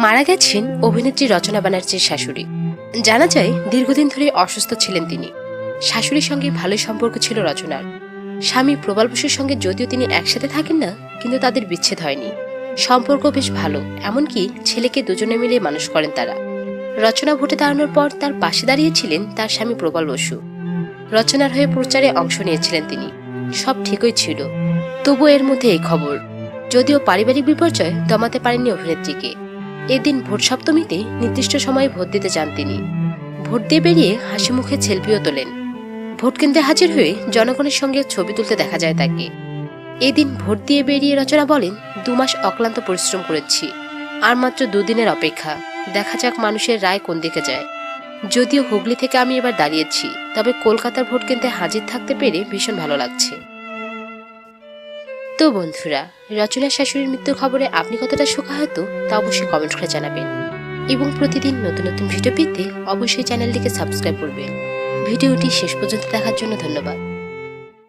মারা গেছেন অভিনেত্রী রচনা ব্যানার্জির শাশুড়ি। জানা যায়, দীর্ঘদিন ধরে অসুস্থ ছিলেন তিনি। শাশুড়ির সঙ্গে ভালো সম্পর্ক ছিল রচনার। স্বামী প্রবাল বসুর সঙ্গে যদিও তিনি একসাথে থাকেন না, কিন্তু তাদের বিচ্ছেদ হয়নি। সম্পর্ক বেশ ভালো, এমনকি ছেলেকে দুজনে মিলে মানুষ করেন তারা। রচনা ভোটে দাঁড়ানোর পর তার পাশে দাঁড়িয়েছিলেন তার স্বামী প্রবাল বসু। রচনার হয়ে প্রচারে অংশ নিয়েছিলেন তিনি। সব ঠিকই ছিল। তবু এর মধ্যে এই খবর। যদিও পারিবারিক বিপর্যয় দমাতে পারেননি অভিনেত্রীকে। এদিন ভোট সপ্তমীতে নির্দিষ্ট সময়ে ভোট দিতে যান তিনি। ভোট দিয়ে বেরিয়ে হাসি মুখে সেলফিও তোলেন। ভোট কেন্দ্রে হাজির হয়ে জনগণের সঙ্গে ছবি তুলতে দেখা যায় তাকে। এদিন ভোট দিয়ে বেরিয়ে রচনা বলেন, দু মাস অক্লান্ত পরিশ্রম করেছি, আর মাত্র দুদিনের অপেক্ষা। দেখা যাক মানুষের রায় কোন দিকে যায়। যদিও হুগলি থেকে আমি এবার দাঁড়িয়েছি, তবে কলকাতার ভোট কেন্দ্রে হাজির থাকতে পেরে ভীষণ ভালো লাগছে। তো বন্ধুরা, রচনা শাশুড়ির মৃত্যুর খবরে আপনি কতটা শোকাহত তা অবশ্যই কমেন্ট করে জানাবেন। এবং প্রতিদিন নতুন নতুন ভিডিও পেতে অবশ্যই চ্যানেলটিকে সাবস্ক্রাইব করবেন। ভিডিওটি শেষ পর্যন্ত দেখার জন্য ধন্যবাদ।